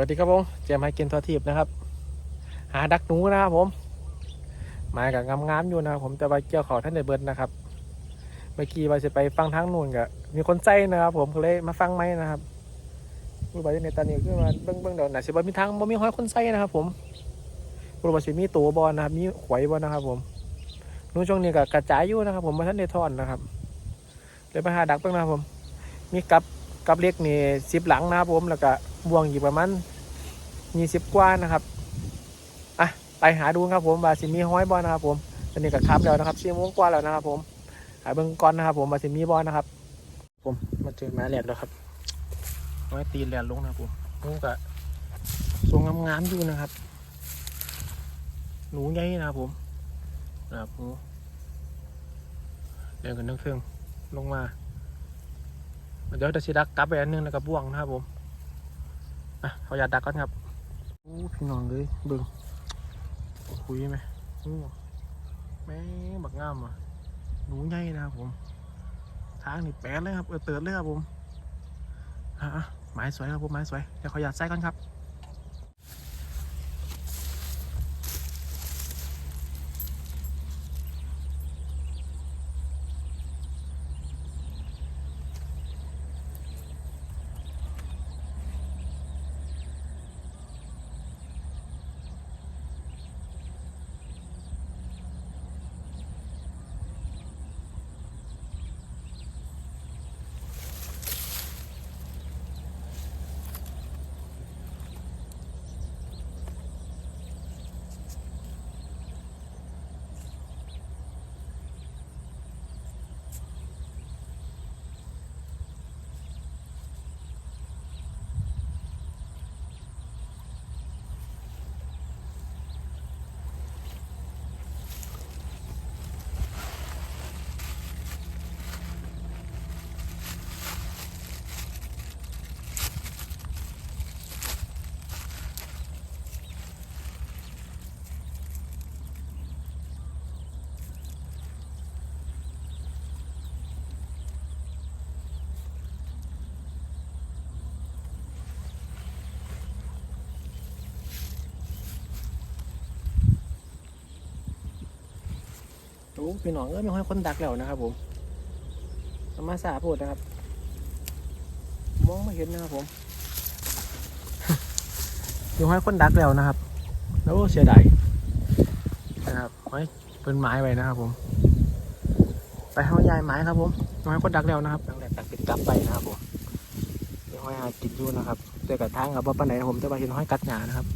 วัสดีครับผมเจมส์ให้กินทัวทีบนะครับ หาดักหนูนะครับผมมากับงามๆอยู่นะครับผมแต่ว่าเกี่ยวขาท่านในเบิร์ดนะครับ เมื่อกี้ว่าจะไปฟังทางนู่นกับมีคนใจนะครับ ผมก็เลยมาฟังไหมนะครับรู้ว่าในตอนนี้คือว่าเบิ้งเบิ้งเดี๋ยวไหนะสิบมีทางบ่มีห้อยคนใจนะครับ ผมรู้ว่าสิมีตัวบอลนะครับ มีหวยบอลนะครับ ผมนู่นช่วงนี้ก็กระจายอยู่นะครับ ผมมาท่านในทอนนะครับเลยไปหาดักเบ้างนะครับผม มีกับกับเล็กนี่สิบหลังนะครับผมแล้วก็ บวงอยู่ประมาณยี่สิบกว่านะครับอะไปหาดูครับผมว่าสิมีห้อยบอลนะครับ ผมตอนนี้ก็ครับแล้วนะครับสี่โมงกว่าแล้วนะครับ ผมหาเบิ้งก่อนนะครับ ผมว่าสิมีบอลนะครับ ผมมาเจอหมาแหลดแล้วครับห้อยตีนแหลดลงนะครับผมนูก็ทรงงามๆอยู่นะครับ หนูใหญ่นะครับผมนะครับหนูเดินกันเครื่องลงมาเดี๋ยวจะสิดักกลับไปอันหนึงแล้วก็บ่วงนะครับผม อะเขาอยากดักก่อนครับโอ้พี่น้องเลยเบิ่งคุยไหมโอ้แม่บักงามอะหนูใหญ่นะครับผม ทางนี่แปดเลยครับเออเติร์ดเลยครับผมอะไม้สวยครับผมไม้สวยเดี๋ยวเขาอยากใส่ก่อนครับ โอ้ พี่น้องเอ้ยไม่ค่อยคนดักแล้วนะครับ ผมมาสาพูดนะครับ มองไม่เห็นนะครับผมยังให้คนดักแล้วนะครับ แล้วเสียดายนะครับไว้เป็นไม้ไว้นะครับ ผม ไปห้องยายไม้ครับ ผมยังให้คนดักแล้วนะครับตั้งแต่ตัดปิดกลับไปนะครับผมยังห้หากินอยู่นะครับเจอกับทางกับว่าปานไหนผมแต่ว่าเห็นห้อยกัดหยานะครับ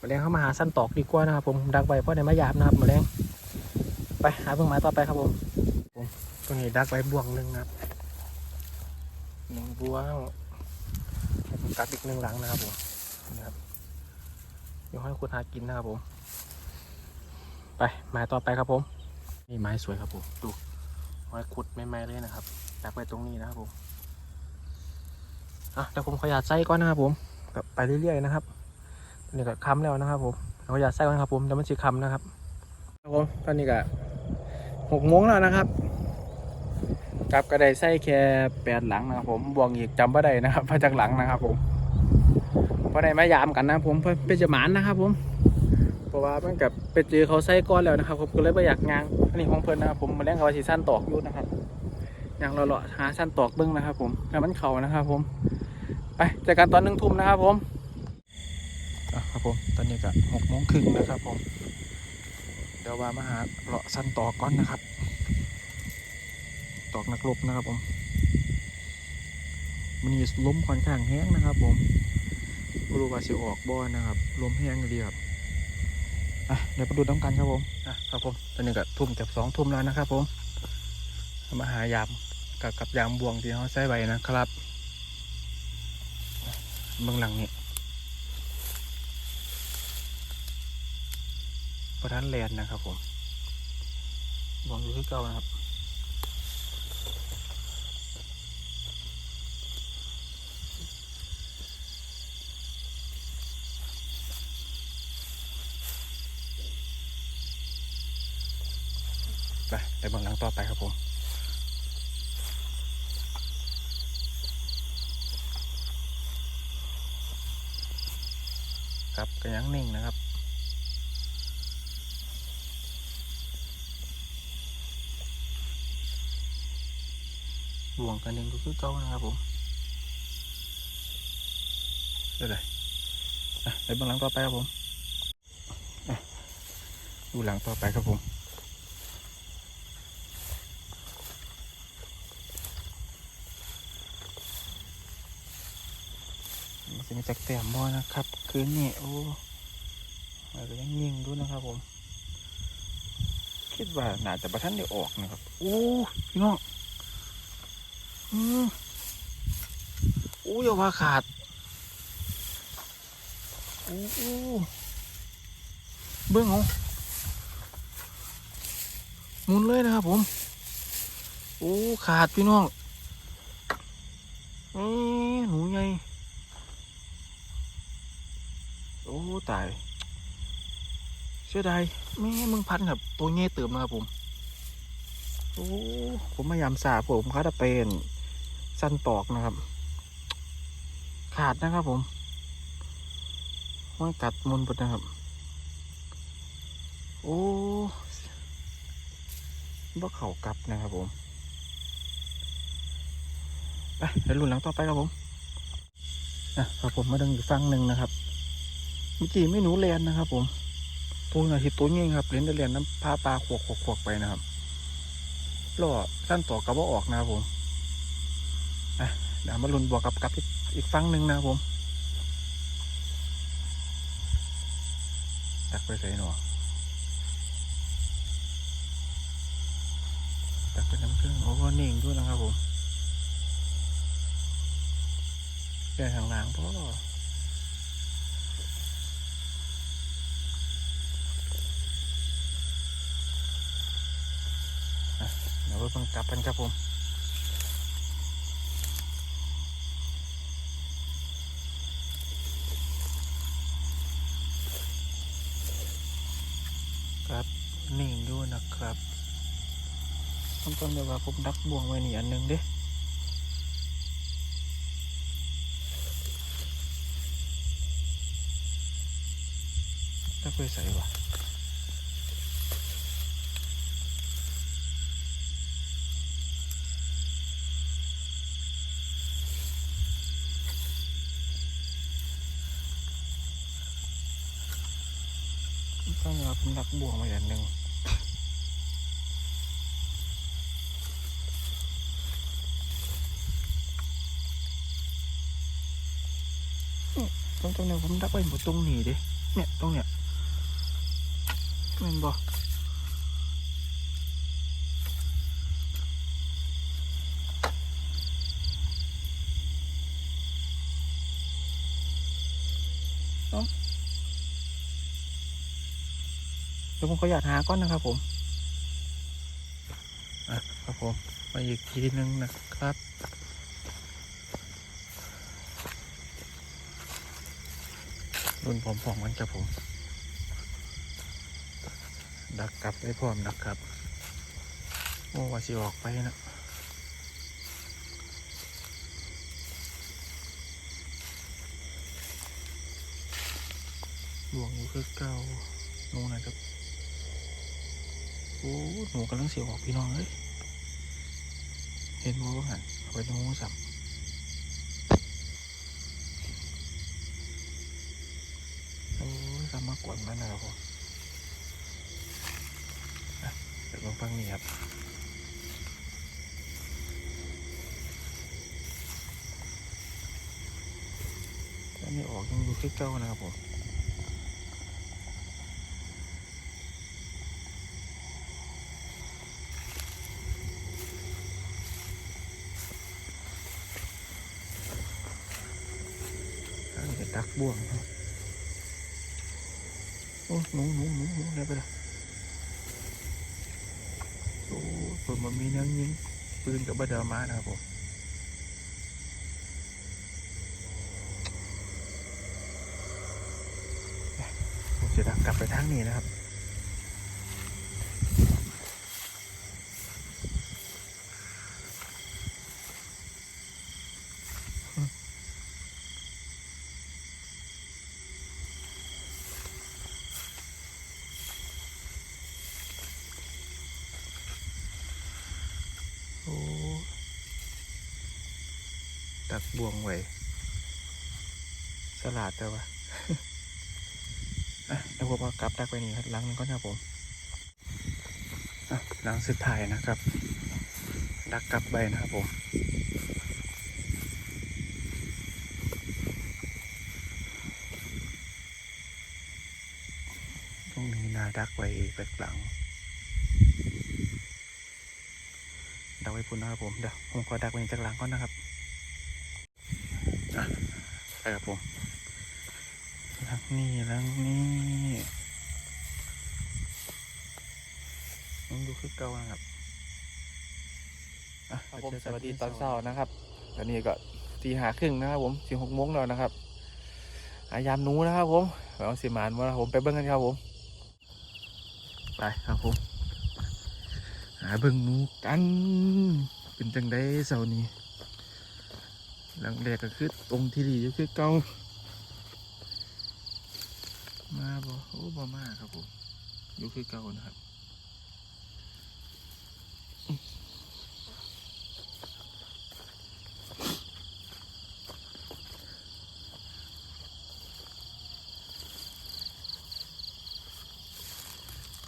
มาแรงเข้ามาหาสั้นตอกดีกว่านะครับ ผมดักไปเพราะในไม้หยาบนะครับมาแรง ไปหาเพิ่งไม้ต่อไปครับผมผมตรงนี้ดักไว้บ่วงหนึ่งครับหนึ่งบ่วงกัดอีกหนึ่งหลังนะครับผมนะครับเดี๋ยวให้คุณหากินนะครับผม ไปไม้ต่อไปครับผมนี่ไม้สวยครับผมดูไม้ขุดไม่ไม้เลยนะครับดักไว้ตรงนี้นะครับผมอะเดี๋ยวผมขอยาตไส้ก่อนนะครับผมก็ไปเรื่อยๆนะครับนี่ก็ค้ำแล้วนะครับผมขอยาตไส้ก่อนครับผมเดี๋ยวมันจะค้ำนะครับครับผมตอนนี้ก็ หกโมงแล้วนะครับกลับกระไดไส้แค่แปดหลังนะครับผมบวงอีกจำบ่ได้นะครับมาจากหลังนะครับผมพอได้มายามกันนะครับผมเพื่อเป็นจะหมานนะครับผมเพราะว่ามันกับไปเจอเขาไส้ก้อนแล้วนะครับผมก็เลยไม่อยากงางอันนี้ของเพิ่นนะครับผมมาเลี้ยงเขาสีสั้นตอกอยู่นะครับอย่างเราเลาะหาสั้นตอกเบิ้งนะครับ ผมแล้วมันเข่านะครับ ผม ไปเจอกันตอนหนึ่งทุ่มนะครับผมครับผมตอนนี้ก็หกโมงครึ่งนะครับผม ดี๋ยวว่ามาหาเลาะสั้นตอกก่อนนะครับ ตอกนักรบนะครับผมมันีล้มค่อนข้างแห้งนะครับ ผมไม่รู้ว่าสิออกบ่อนะครับลมแห้งดีครับอะเดี๋ยวไปดูน้ำกันครับผมอะครับผมตอนนี้ก็ทุ่มเกือบสองทุ่มแล้วนะครับ ผมมาหายามกับกับยามบวงที่เขาใช้ไว้นะครับเบื้องหลังนี่ ประธานแลนนะครับผมมองอยู่ที่เก่านะครับไปไปบื้องหลังต่อไปครับผม ครับก็ยังนิ่งนะครับ บ วงกันหนึ่งก็คือเก้านะครับผมเดี๋ยวเลยไปเบื้องหลังต่อไปครับผมดูหลังต่อไปครับผมมันจะมีจากแต้มบอนะครับ คืนนี้โอ้อาจะยังยิงดูนะครับผม คิดว่าน่าจะประทันได้ออกนะครับ โอ้พี่น้อง อืมโอ้ยว่าขาดโอ้โอ้เบื้องเอาหมุนเลยนะครับผมโอ้ขาดพี่น้องเอ้หนูไงโอ้ตายเสียดายแม่มึงพันกับตัวเงี้ยเติมนะครับผม โอ้ ผมพยายามสาผมเขาจะเป็น สั้นตอกนะครับ ขาดนะครับผมห้อยกัดมุนปดนะครับ โอ้บ่เข่ากลับนะครับผมไปเดี๋ยวรุ่นหลังต่อไปครับผมนะครับผมมาดึงอีกฟังหนึ่งนะครับเมื่อกี้ไม่หนูแลนนะครับ ผมตัวอาทิตตัวนี้ครับเลนได้เรียนน้ำพาปลาขวกขวกขวกไปนะครับล่อสั้นต่อกระบอกออกนะครับผม อะเดี๋ยวมาลุ้นบวกกับกับอีกอีกฟังหนึ่งนะครับผมตักไปใส่หนอตักไปน้ำเครื่องโอ้ก็นิ่งด้วยนะครับผมแก่ทางล่างพ่อเดี๋ยวเบิ่งกลับกันครับผม ครับนิ่งด้วยนะครับ ต้องต้นเลยว่าผมดักบ่วงไว้นี่อันหนึ่งเด้ดักไปใส่วะต้องเลยว่าผมดักบ่วงไว้อันหนึ่ง ตรงเนี้ยผมดักไว้หมดตรงนี้ดิเนี่ยตรงเนี้ยแมันบ่เอ้าเดี๋ยวผมขออยากหาก้อนนะครับผม อะครับผม ไปอีกทีนึงนะครับ รุ่นพร้อมกันครับผม ดักกลับได้พร้อมนะครับโอ้ว่าสิออกไปนะหลวงอยู่คือเก่าหนูนะครับ โอ้หนูกำลังเสียออกพี่น้องเลย เห็นว่าหันเอาไปในหูสับ โอ้ยกำมาก วนมันนะครับเดี๋ยวลองฟังนี่ครับอันนี้ออกยังอยู่ที่เก้านะครับผมอันนี้ตักบ่วง โอ้หนูหนูหนูหนูอะไรไปละโอ้เปิดมันมีแนวยิงปืนกับบาดามานะครับผมผมจะดักกลับไปทางนี้นะครับ โดัก บ่วงไว้สลัดแต่ว่าอะเดี๋ยวผมเอากลับดักไปนี่ครับหลังนึงก็นะครับผมอะหลังสุดท้ายนะครับ ดักกลับไปนะครับผมตรงนี้นาดักไว้แบกหลังดักไว้พุ่นนะครับผมเดี๋ยวผมขอดักไว้จากหลังก่อนนะครับ ครับผมหลังนี้หลังนี้ยังดูคือเก่านะครับอะครับผมเจอสกันวัสดีที่ตอนเช้านะครับตอนนี้ก็ตีหาครึ่งนะครับผมสี่หกโมงแล้วนะครับ อายามหนูนะครับผมเอาสิมานมาผมไปเบิ้งกันครับผม ไปครับผม หาเบิ่งหนูกัน เป็นจังได้เสาร์นี้ หลังแรกก็คือตรงที่ดีอยู่คือเก่ามาบ่โอ้บ่มาครับผมอยู่คือเก่านะครับ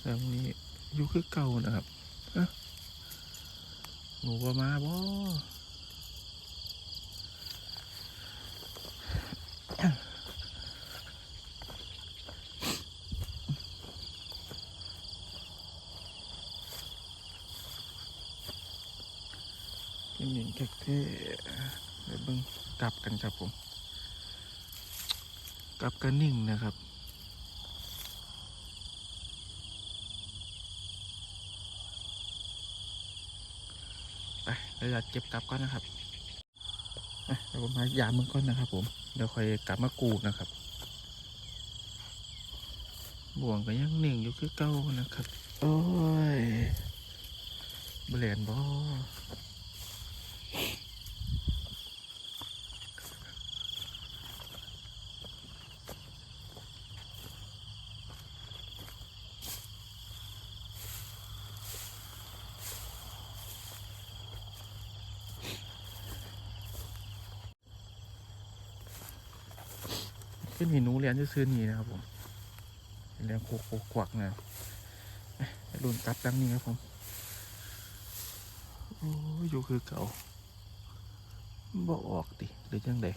เรื่องนี้อยู่คือเก่านะครับเอ๊ะหนูว่ามาบ่เป็นหนึ่งแค่แค่ เดี๋ยวเบิ่งกลับกันครับผม กลับกันนิ่งนะครับไปเราจะเก็บกลับก่อนนะครับเดี๋ยวผมมายามึงก่อนนะครับ ผม เดี๋ยวค่อยกลับมากูดนะครับ บ่วงก็ยังหนึ่งอยู่คือเก่านะครับ โอ้ยเบลนบ่ ขึ้นหินหนูเรียนจะซื้อนี่นะครับผมเรียนโคกกวักนะเอ๊ะไปรุ่นกลับดังนี้ครับผมโอ้ยอยู่คือเก่าบ่ออกดิหรือจังใด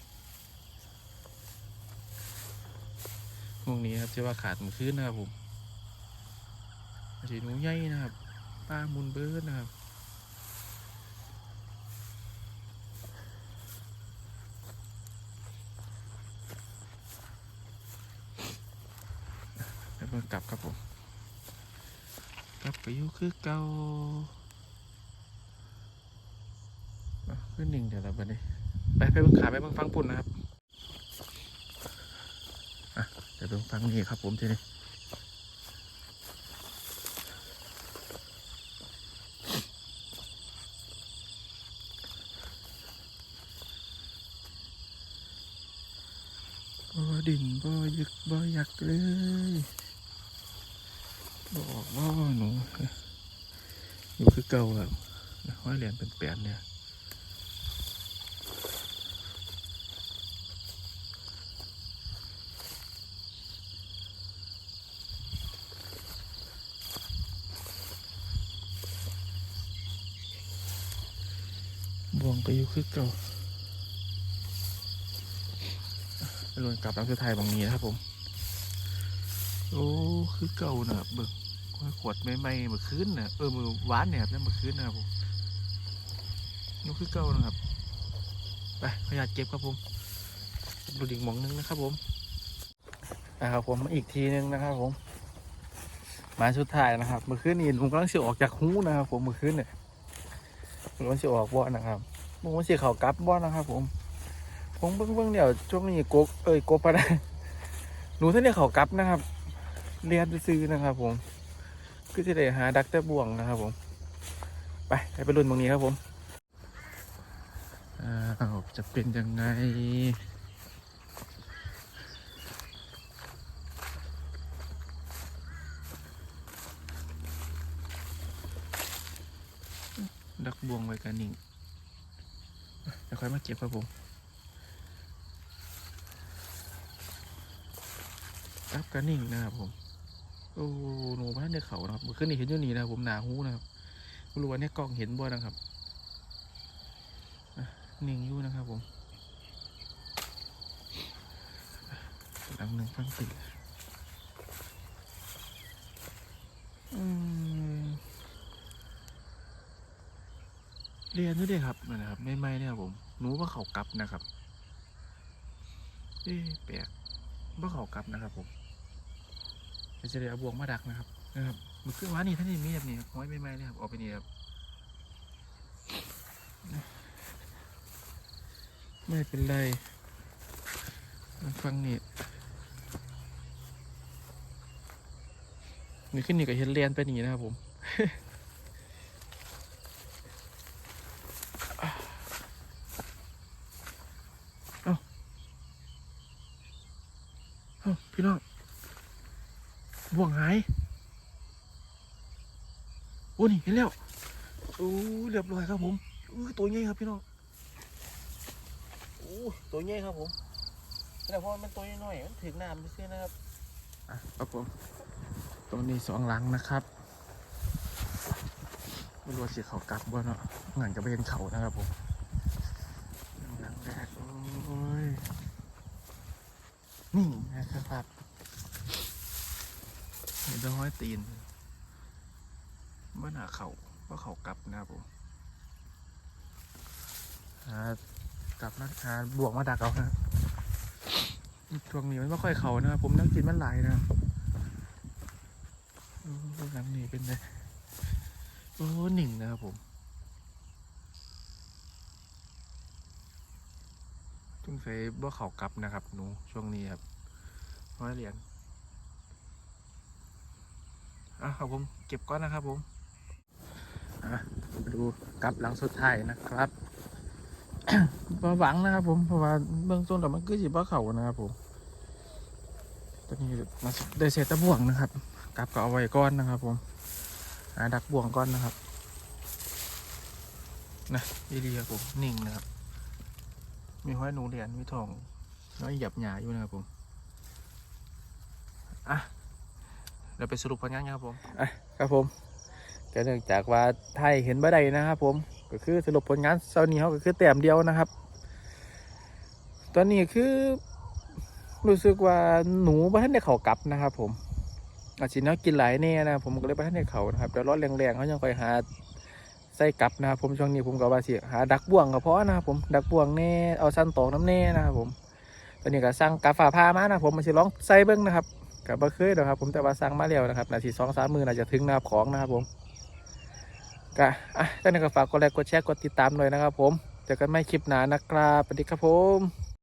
พวกนี้ครับจะว่าขาดมันขึ้นนะครับผมสีหนูใหญ่นะครับปลามุนเบิร์ดนะครับ พิ่งกลับครับผมกลับไปอยู่คือเก่าขึ้นหนึ่งเดี๋ยวเราไปนี่ไปไปเบิ่งขาไปเบิ่งฟังปุ่นนะครับอะเดี๋ยวเบิ่งฟังนี่ครับผมทีนี้บ่ดินบ่ยึกบ่อยากเลยบอกว่าหนู อยู่คือเก่าครับห้อยเหรียญเป็นแปดเนี่ยบวงไปอยู่คือเก่าไปลวนกลับน้ำสุดท้ายบางนี้นะครับผม โอ้ คือเก่านะครับเบิก ขวดใหม่ๆเมื่อคืนนะเออมือหวานเนี่ยครับนั่นเมื่อคืนนะครับผมนี่คือเก่านะครับไปขออนุญาตเก็บครับผมดูดิ่งหมองนึงนะครับผมนะครับผมอีกทีนึงนะครับผมมาสุดท้ายนะครับเมื่อคืนนี้ผมกำลังเสียออกจากหูนะครับ ผมเมื่อคืนเนี่ยผมว่าสิออกบ่อนะครับผมว่าสิเข่ากลับบ่อนะครับ ผมผมเบิ่งเบิ่งเดี๋ยวช่วงนี้กกเอ้ยกบปะนะหนูท่านเนี่ยเข่ากลับนะครับ เรียนซื้อนะครับ ผม ก็จะได้หาดักเตอร์บ่วงนะครับผม ไปไปรุ่นตรงนี้ครับผมอาจะเป็นยังไงดักบ่วงไว้กันนิ่งจะค่อยมาเก็บครับผมดักกันนิ่งนะครับผม โอ้หนูบ้านในเขานะครับเมื่อคืนนี้เห็นอยู่นี่นะผมหนาหูนะครับไม่รู้ว่าเนี่ยกล้องเห็นบ่นะครับอะนิ่งอยู่นะครับผมหลังหนึ่งฟังติอืมเรียนด้วยเด้ครับนะครับไม่ไม่เนี่ยครับผมหนูว่าเขากลับนะครับเอ๊ะแปลกว่าเขากลับนะครับผม เจะได้เอาบวงมาดักนะครับนะครับมันขึ้นว่านี่ท่านนี่มีแบบนี้ครับห้อยไม่ไม่เนี่ยครับออกไปนี่ครับไม่เป็นไรมาฟังนี่นี่ขึ้นนี่ก็เห็นเรียนไปนี่นะครับผมเอ้าพี่น้อง บ่วงหาย โอ้นี่เห็นแล้ว โอ้เรียบร้อยครับผมอู้ตัวใหญ่ครับพี่น้องโอ้ตัวใหญ่ครับผมแต่พอมันตัวน้อยมันถึงน้ำไปซื้อนะครับอะครับผมตัวนี้สองหลังนะครับไม่รู้ว่าสิเขากลับบ่เนาะหลังจะไปเห็นเขานะครับผมหลังแรกโอ้ยนี่นะครับ เห็นตัวห้อยตีนเมื่อหนาเขาว่าเขากลับนะครับผมกลับมาหาบวกมาดักเอานะช่วงนี้มันไม่ค่อยเขานะครับผมนักกินมันหลายนะโอ้หลังนี้เป็นไงโอ้หนิ่งนะครับผมจุงใส่บ่เขากลับนะครับหนูช่วงนี้ครับร้อยเหรียญ อะครับผมเก็บก้อนนะครับผมอะมาดูกลับหลังสุดท้ายนะครับบ่หวังนะครับผมเพราะว่าเบื้องต้นแต่มันก็สิบ่เขานะครับผมตอนนี้มาได้เศษตะบ่วงนะครับกลับก็เอาไว้ก้อนนะครับ ผมหาดักบ่วงก้อนนะครับนะดีๆครับผมนิ่งนะครับ มีห้อยหนูเหรียญมีทองน้อยหยับหยาอยู่นะครับผมอะ เราไปสรุปผลงานกันครับผมอะครับผมก็เนื่องจากว่าไทยเห็นบ่ได้นะครับผมก็คือสรุปผลงานเซานี้เขาก็คือแต้มเดียวนะครับ ตอนนี้คือรู้สึกว่าหนูบ้านได้เขากลับนะครับ ผมอาจจะเนาะกินหลายแน่นะผมก็เลยบ้านได้เขานะครับเดี๋ยวรอดแรงๆเขายังคอยหาใส่กลับนะครับผมช่วงนี้ผมก็ว่าสิหาดักบ่วงก็เพราะนะครับผมดักบ่วงแน่เอาสั้นตอกน้ำแน่นะครับผมตอนนี้ก็สร้างกาฝาผ้ามานะครับผมมันจะลองใส่เบิ้งนะครับ กับบ่เคยนะครับ ผมแต่ว่าสั่งมาแล้วนะครับนาทีสองสามมือน่าจะถึงนะครับของนะครับผมก็อะท่านนก็ฝากกดไลค์กดแชร์กดติดตามหน่อยนะครับ ผมเจอกันไม่คลิปหนานะครับสวัสดีครับผม